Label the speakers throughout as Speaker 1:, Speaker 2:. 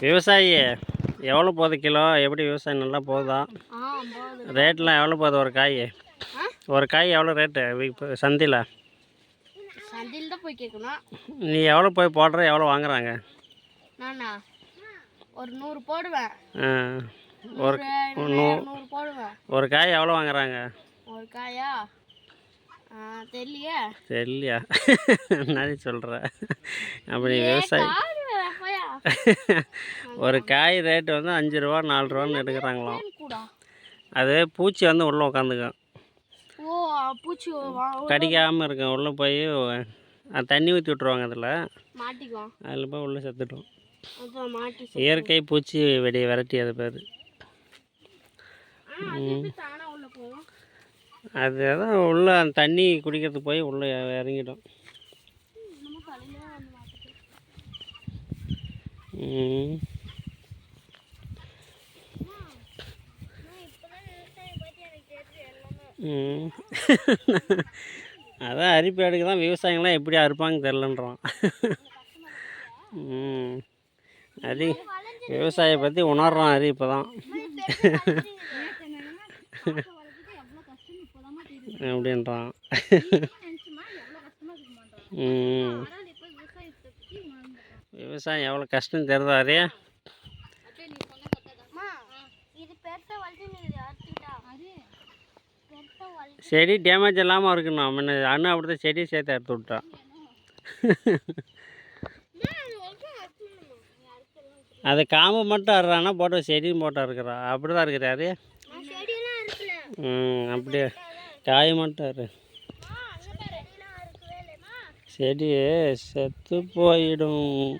Speaker 1: விவசாயி எவ்வளோ போகுது கிலோ? எப்படி விவசாயம் நல்லா போகுதா? ரேட்லாம் எவ்வளோ போகுது ஒரு காய்? ஒரு காய் எவ்வளோ ரேட்டு? சந்தையில்?
Speaker 2: சந்தையில் தான் போய் கேட்கணும்.
Speaker 1: நீ எவ்வளோ போய் போடுற எவ்வளோ வாங்குறாங்க?
Speaker 2: நானா? ஒரு நூறு போடுவேன்.
Speaker 1: ஒரு
Speaker 2: நூறு போடுவேன்.
Speaker 1: ஒரு காய் எவ்வளோ வாங்குறாங்க?
Speaker 2: ஒரு காயா? தெரியலையே.
Speaker 1: தெரியலையா? என்னடி சொல்கிற அப்படி விவசாயி ஒரு காய் ரேட்டு வந்து அஞ்சு ரூபா நாலு ரூபான்னு எடுக்கிறாங்களாம். அது பூச்சி வந்து உள்ளே உட்காந்துக்கும்
Speaker 2: பூச்சி
Speaker 1: கடிக்காமல் இருக்கும். உள்ளே போய் தண்ணி ஊற்றி விட்ருவாங்க அதில். அதில் போய் உள்ளே செத்துட்டோம் இயற்கை பூச்சி வெடி விரட்டி அது பேர்.
Speaker 2: ஆ அது எப்படி தானா உள்ள
Speaker 1: தண்ணி குடிக்கிறதுக்கு போய் உள்ளே இறங்கிடும்
Speaker 2: நம்ம தலையில வந்து மாட்டிக்கு
Speaker 1: ம். ம். அதான் அரிப்பு எடுக்க தான் விவசாயிங்களாம் எப்படி அறுப்பாங்க தெரிலன்றான் அரி விவசாயியை பற்றி உணர்றான் அரி இப்போ தான் அப்படின்றான். ம். விவசாயம் எவ்வளோ கஷ்டம்
Speaker 2: வளர்த்து
Speaker 1: செடி டேமேஜ் இல்லாமல் இருக்கணும். முன்ன அண்ணன் அப்படி தான் செடியை சேர்த்து எடுத்து விட்டான். அது காம்பு மட்டும் அறுறானா போட்டு செடியும் போட்டு அறுக்கிறா. அப்படி தான் இருக்கிறாரு ம் அப்படியே காய் மட்டும் அறு. செடி செத்து போயிடும்.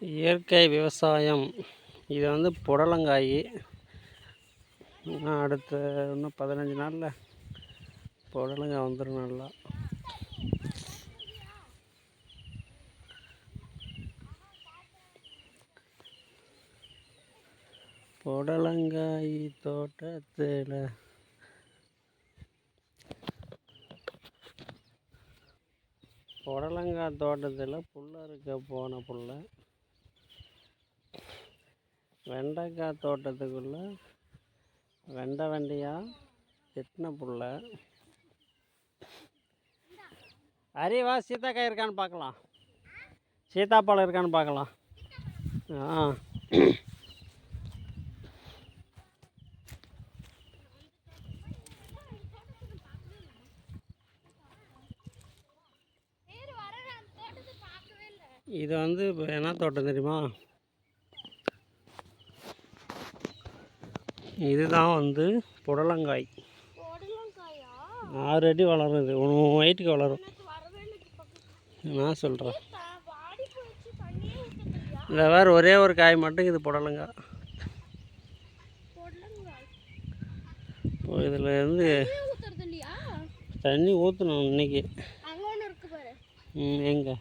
Speaker 1: இயற்கை விவசாயம். இது வந்து புடலங்காய். இன்னும் அடுத்த இன்னும் பதினஞ்சு நாளில் புடலங்காய் வந்துடும் நல்லா. புடலங்காய் தோட்டத்தில் புடலங்காய் தோட்டத்தில் புள்ள இருக்க போன புல்ல வெண்டைக்காய் தோட்டத்துக்குள்ளே வெண்டை வெண்டையாக எட்டின புல்ல. அறிவா சீத்தாக்காய் இருக்கான்னு பார்க்கலாம். சீத்தாப்பழம் இருக்கான்னு பார்க்கலாம். ஆ. இது வந்து இப்போ என்ன தோட்டம் தெரியுமா? இதுதான் வந்து புடலங்காய். ஆறு அடி வளரும். இது வயிற்றுக்கு வளரும் நான் சொல்கிறேன் இந்த வேறு ஒரே ஒரு காய் மட்டும் இது புடலங்காய். இதில் இருந்து
Speaker 2: தண்ணி
Speaker 1: ஊற்றணும் இன்னைக்கு. ம் எங்கே?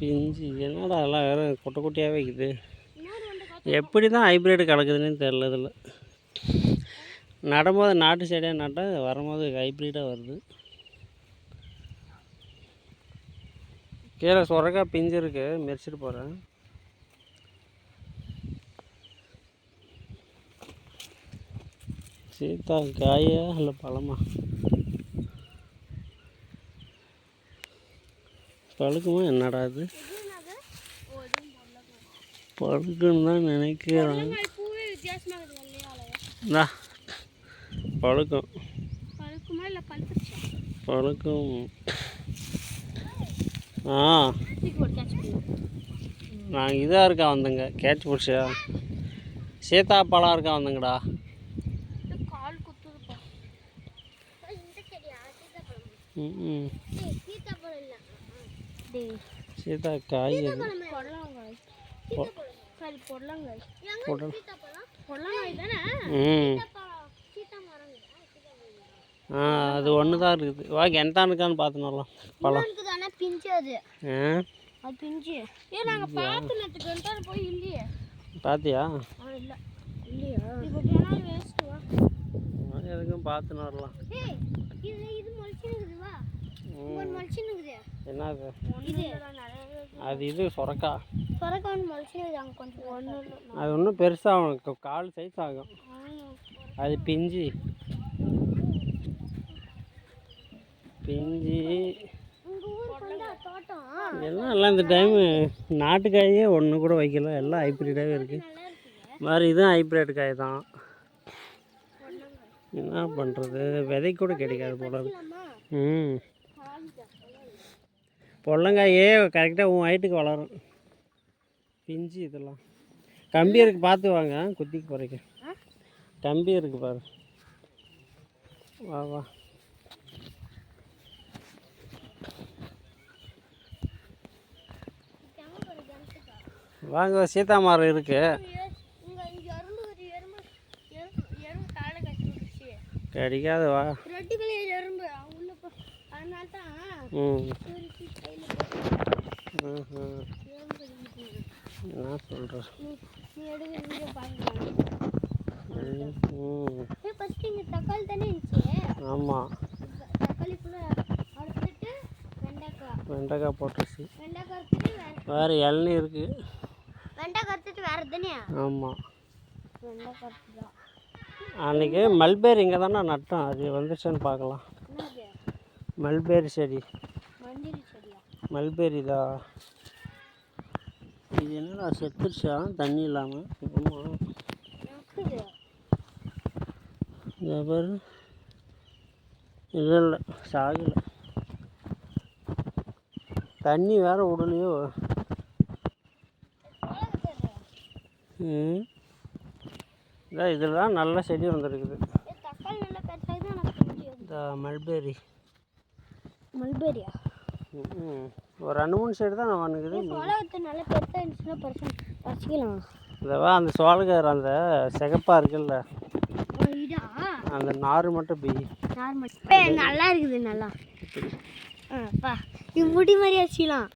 Speaker 1: பிஞ்சு. என்னடா எல்லாம் வேறு குட்டை குட்டியாகவே இருக்குது.
Speaker 2: காத்து
Speaker 1: எப்படி தான் ஹைப்ரிட் கலக்குதுன்னு தெரில இதில் நடும்போது நாட்டு செடியாக நட்டால் வரும்போது ஹைப்ரிடாக வருது. கீழே சொரக்கா பிஞ்சு இருக்கு மெரிச்சிட்டு போகிறேன் சீத்தா காயா இல்லை பழமா? பழுக்குமா என்னடா இது
Speaker 2: என்னது ஓ இதுவும் புடலங்காய்
Speaker 1: பழுக்குன்னு தான் நினைக்கிறேன் இந்தா பழுக்கும் ஆ. நான் இதாக இருக்கா வந்தேங்க. கேட்ச் பிடிச்சா சீத்தாப்பழம் இருக்கா வந்தேங்கடா.
Speaker 2: இது கால் குத்துதுப்பா. இந்த செடியா? சீத்தாப்பழம்.
Speaker 1: ம்
Speaker 2: சீத்தாப்பழம் இல்லை. டேய்
Speaker 1: சீத்தா காய் ஆ அது ஒன்று தான் இருக்குது. வா கிணத்தான் இருக்கான்னு பார்த்துன்னு வரலாம். பழம்.
Speaker 2: இருக்குது ஆனால் பிஞ்சு அது.
Speaker 1: ஆ?
Speaker 2: அது பிஞ்சு. ஏ நாங்கள் பார்த்து நேற்றுக்கு வந்துட்டு போய் இல்லையே.
Speaker 1: பார்த்தியா?
Speaker 2: இல்லை. இல்லையா? இப்போ போனால் வேஸ்ட்டு வா.
Speaker 1: வா, எதுக்கும் பார்த்துன்னு வரலாம்.
Speaker 2: இது இது
Speaker 1: என்னது?
Speaker 2: இது
Speaker 1: அது இது சொரக்கா. அது ஒன்றும் பெருசாகும் கால் சைஸ் ஆகும். அது பிஞ்சு. பிஞ்சு. எல்லாம் எல்லாம் இந்த டைமு நாட்டுக்காயே ஒன்று கூட வைக்கல. எல்லாம் ஹைப்ரிடாகவே இருக்குது மாதிரி இதுவும் ஹைப்ரிட் காய் தான். என்ன பண்ணுறது விதை கூட கிடைக்காது போல ம். பொள்ளங்காயே கரெக்டாக உன் ஹைட்டுக்கு வளரும். பிஞ்சு இதெல்லாம். கம்பி இருக்கு பார்த்து வாங்க. குத்திக்கு போகிறீங்க? கம்பி இருக்கு பாரு. வா வா. வாங்க சீதா மரம் இருக்கு. கிடைக்காது வா. ம். என்ன சொல்கிற ஆமாம்
Speaker 2: வெண்டைக்காய்.
Speaker 1: போட்டுருச்சு.
Speaker 2: வேறு
Speaker 1: இளநீ
Speaker 2: தானே?
Speaker 1: ஆமாம் அன்றைக்கி மல்பேரி இங்கே தானே நட்டோம். அது வந்துருச்சுன்னு பார்க்கலாம் மல்பேரி செடி. மல்பேரி தான் இது என்னடா செத்துருச்சா? தண்ணி இல்லாமல் இந்த பாரு. இல்லை இல்லை. சாகலை. தண்ணி வேற விடலையோ. ம். இதான் இதில் தான் நல்ல செடி வந்துருக்குது. இந்த மல்பேரி.
Speaker 2: மல்பெரியா?
Speaker 1: ம். ஒரு ரெண்டு மூணு செடி தான் நான் வந்துக்குது
Speaker 2: சோளத்தை நல்லா பெருசாக இருந்துச்சுன்னா பறிச்சு பறிச்சிக்கலாம்.
Speaker 1: இதவா அந்த சோளக்கார் அந்த சிகப்பாக இருக்குல்ல அந்த நார் மட்டும் பெய்
Speaker 2: நார்மல் நல்லா இருக்குது நல்லா. ஆ பா. இது முடி மாதிரி வச்சுக்கலாம்